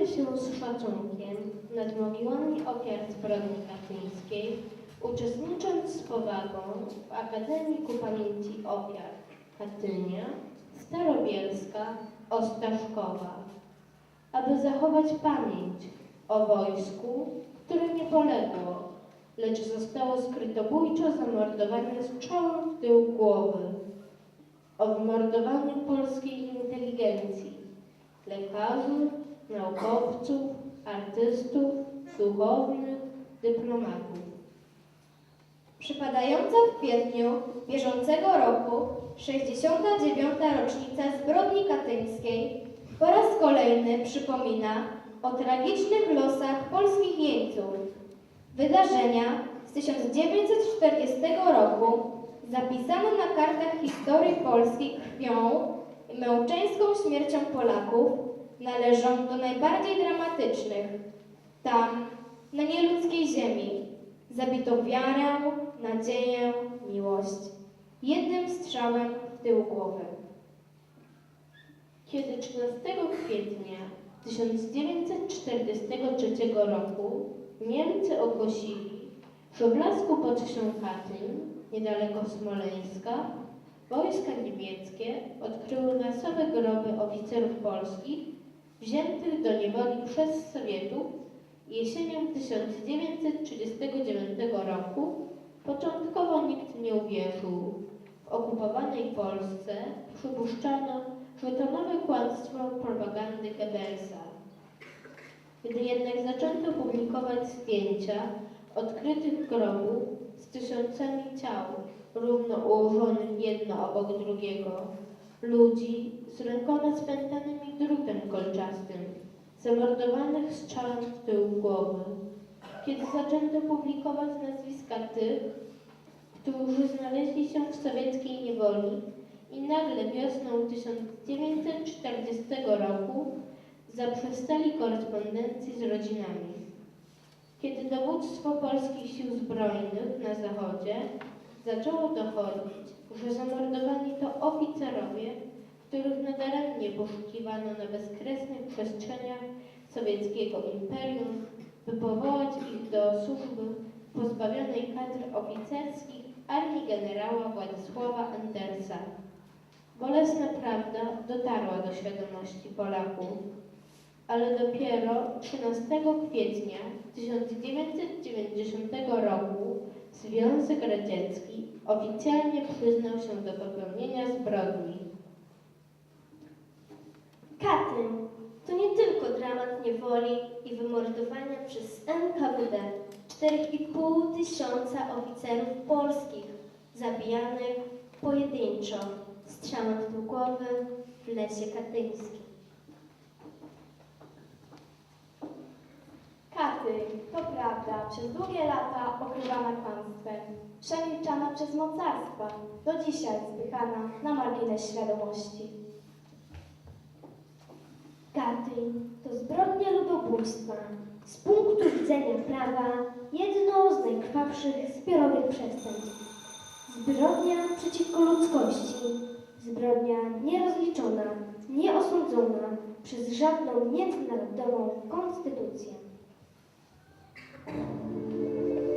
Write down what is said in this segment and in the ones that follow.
Się z szacunkiem nad mogiłami ofiar zbrodni katyńskiej, uczestnicząc z powagą w Akademii ku Pamięci Ofiar Katynia, Starobielska, Ostaszkowa, aby zachować pamięć o wojsku, które nie poległo, lecz zostało skrytobójczo zamordowane strzałem w tył głowy, o wymordowaniu polskiej inteligencji, lekarzy, naukowców, artystów, duchownych, dyplomatów. Przypadająca w kwietniu bieżącego roku 69. rocznica zbrodni katyńskiej po raz kolejny przypomina o tragicznych losach polskich jeńców. Wydarzenia z 1940 roku zapisane na kartach historii Polski krwią i męczeńską śmiercią Polaków należą do najbardziej dramatycznych. Tam, na nieludzkiej ziemi, zabito wiarę, nadzieję, miłość. Jednym strzałem w tył głowy. Kiedy 13 kwietnia 1943 roku Niemcy ogłosili, że w lasku pod Czysią Katyń, niedaleko Smoleńska, wojska niemieckie odkryły masowe groby oficerów polskich wziętych do niewoli przez Sowietów jesienią 1939 roku, początkowo nikt nie uwierzył. W okupowanej Polsce przypuszczano, że to nowe kłamstwo propagandy Goebbelsa. Gdy jednak zaczęto publikować zdjęcia odkrytych grobów z tysiącami ciał, równo ułożonych jedno obok drugiego, ludzi z rękoma spętanymi drutem kolczastym, zamordowanych strzałem w tył głowy. Kiedy zaczęto publikować nazwiska tych, którzy znaleźli się w sowieckiej niewoli i nagle wiosną 1940 roku zaprzestali korespondencji z rodzinami. Kiedy dowództwo polskich sił zbrojnych na zachodzie zaczęło dochodzić, że zamordowani to oficerowie, których nadaremnie poszukiwano na bezkresnych przestrzeniach sowieckiego imperium, by powołać ich do służby pozbawionej kadr oficerskich armii generała Władysława Andersa. Bolesna prawda dotarła do świadomości Polaków, ale dopiero 13 kwietnia 1990 roku Związek Radziecki oficjalnie przyznał się do popełnienia zbrodni. Katyn to nie tylko dramat niewoli i wymordowania przez NKWD 4,5 tysiąca oficerów polskich zabijanych pojedynczo strzałem w w lesie katyńskim. To prawda, przez długie lata okrywana kłamstwem, przemilczana przez mocarstwa, do dzisiaj spychana na margines świadomości. Katyń to zbrodnia ludobójstwa. Z punktu widzenia prawa jedno z najkrwawszych zbiorowych przestępstw. Zbrodnia przeciwko ludzkości. Zbrodnia nierozliczona, nieosądzona przez żadną międzynarodową konstytucję. あ。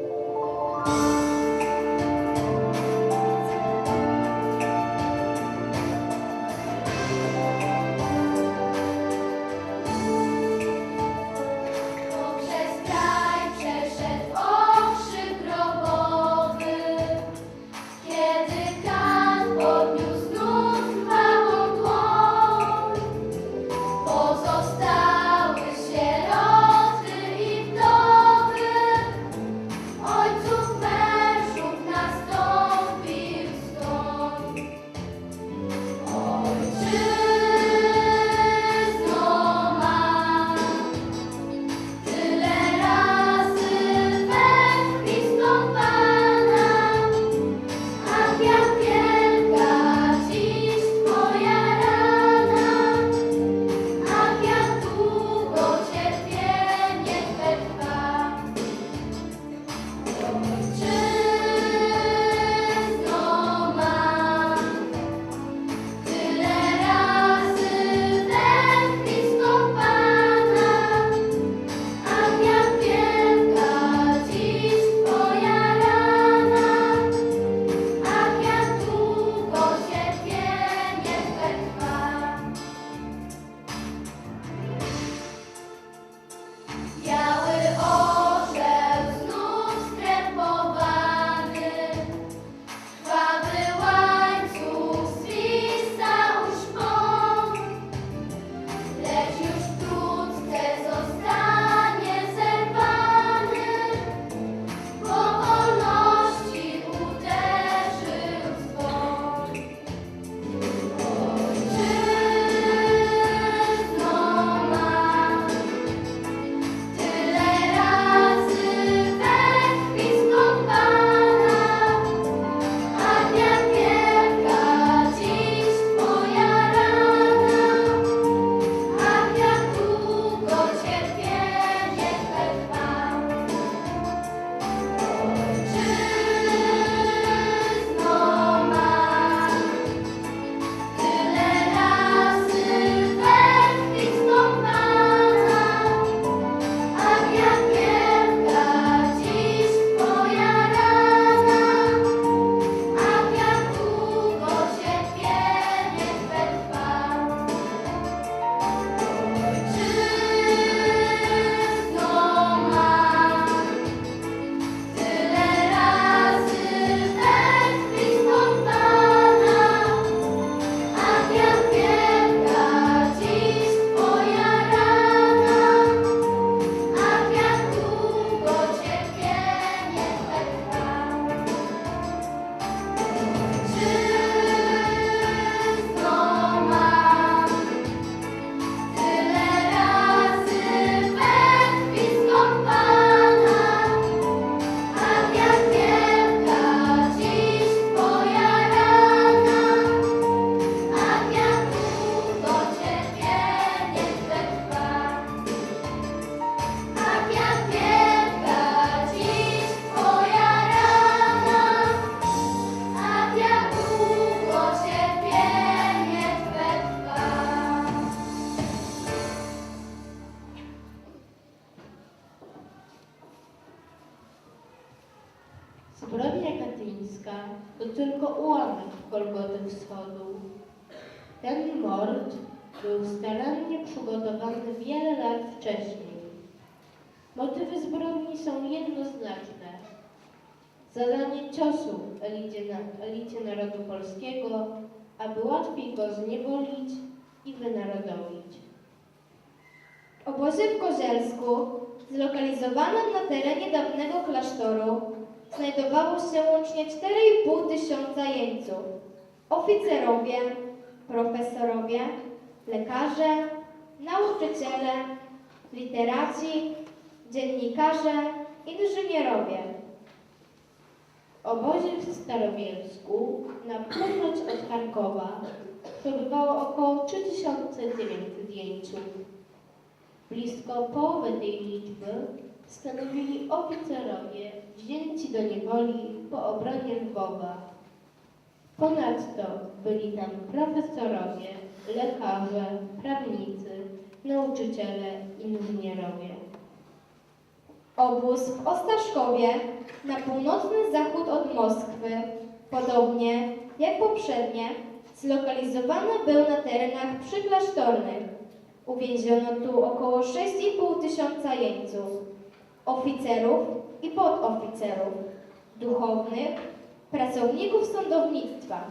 Golgoty Wschodu. Ten mord był starannie przygotowany wiele lat wcześniej. Motywy zbrodni są jednoznaczne. Zadanie ciosu elicie, na, elicie narodu polskiego, aby łatwiej go zniewolić i wynarodowić. W obozie w Kozielsku, zlokalizowanym na terenie dawnego klasztoru, znajdowało się łącznie 4,5 tysiąca jeńców. Oficerowie, profesorowie, lekarze, nauczyciele, literaci, dziennikarze, inżynierowie. Obozie w Starobielsku na północ od Charkowa przebywało około 3900 jeńców. Blisko połowę tej liczby stanowili oficerowie wzięci do niewoli po obronie Lwowa. Ponadto byli tam profesorowie, lekarze, prawnicy, nauczyciele, inżynierowie. Obóz w Ostaszkowie na północny zachód od Moskwy, podobnie jak poprzednie, zlokalizowany był na terenach przyklasztornych. Uwięziono tu około 6,5 tysiąca jeńców, oficerów i podoficerów, duchownych, pracowników sądownictwa.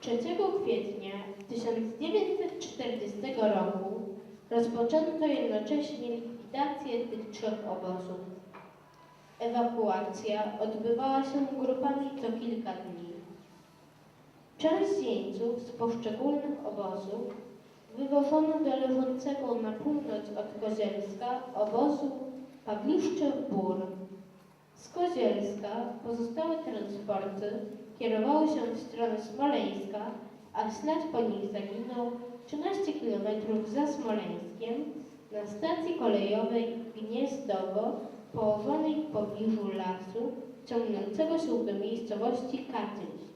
3 kwietnia 1940 roku rozpoczęto jednocześnie likwidację tych trzech obozów. Ewakuacja odbywała się grupami co kilka dni. Część jeńców z poszczególnych obozów wywożono do leżącego na północ od Kozielska obozu Pawliszczych Bór. Z Kozielska pozostałe transporty kierowały się w stronę Smoleńska, a ślad po nich zaginął 13 km za Smoleńskiem na stacji kolejowej Gniezdowo położonej w pobliżu lasu ciągnącego się do miejscowości Katyń.